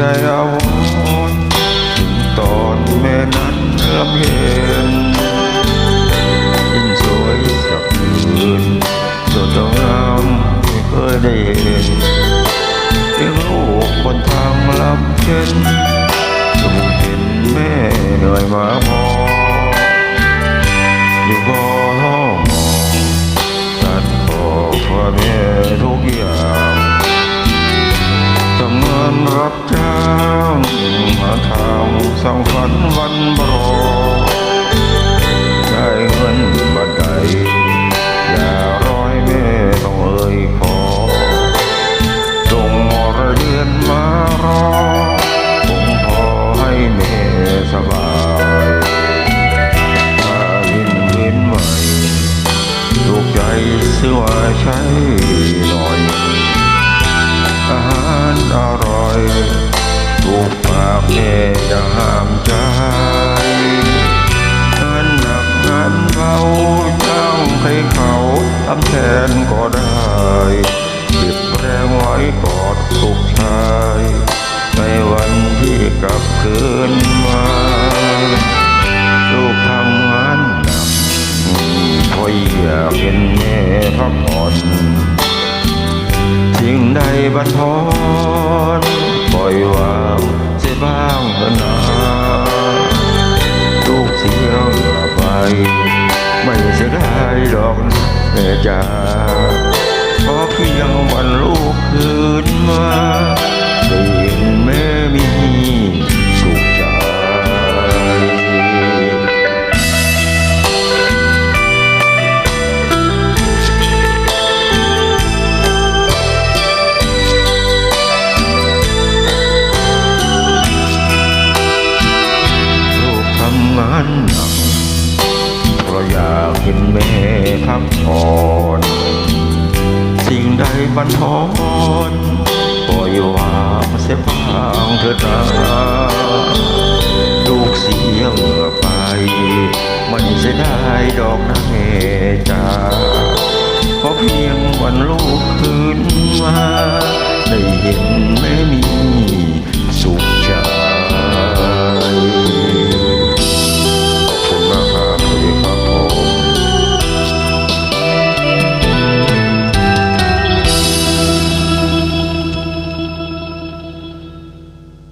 ใจอาวรตอนแม่นั้นลำเห็นยิ่งสวยสักคืนสดงามไม่เคยได้เห็นเพียงลูกบนทางลำเช่น รับจ้างมาทำสังฝันวันบรอได้เงินบัดใดอย่าร้อยแม่ต้องเอ่ยขอส่งมรเรียนมารอคงพอให้แม่สบายถ้าวินเวินใหม่ถูกใจซื้อว่าใช้หน่อยอาหารอร่อยายในวันที่กลับคืนมาลูกทำงานหนักเพราะอยากเห็นแม่พักผ่อนสิ่งใดบันทอนปล่อยวางเสียบ้างเถอะนะลูกเสียไป ไม่เสียดายดอกแม่จ๋าขอเพียงวันลูกคืนมาานหนักเพราะอยากเห็นแม่พักผ่อนสิ่งใดบันทอนปล่อยวางเสียบ้างเถิดนะลูกเสียเหงื่อไป มันเสียดายดอกนะแม่จ๋าขอเพียงวันลูกคืนมาได้เห็นม่มี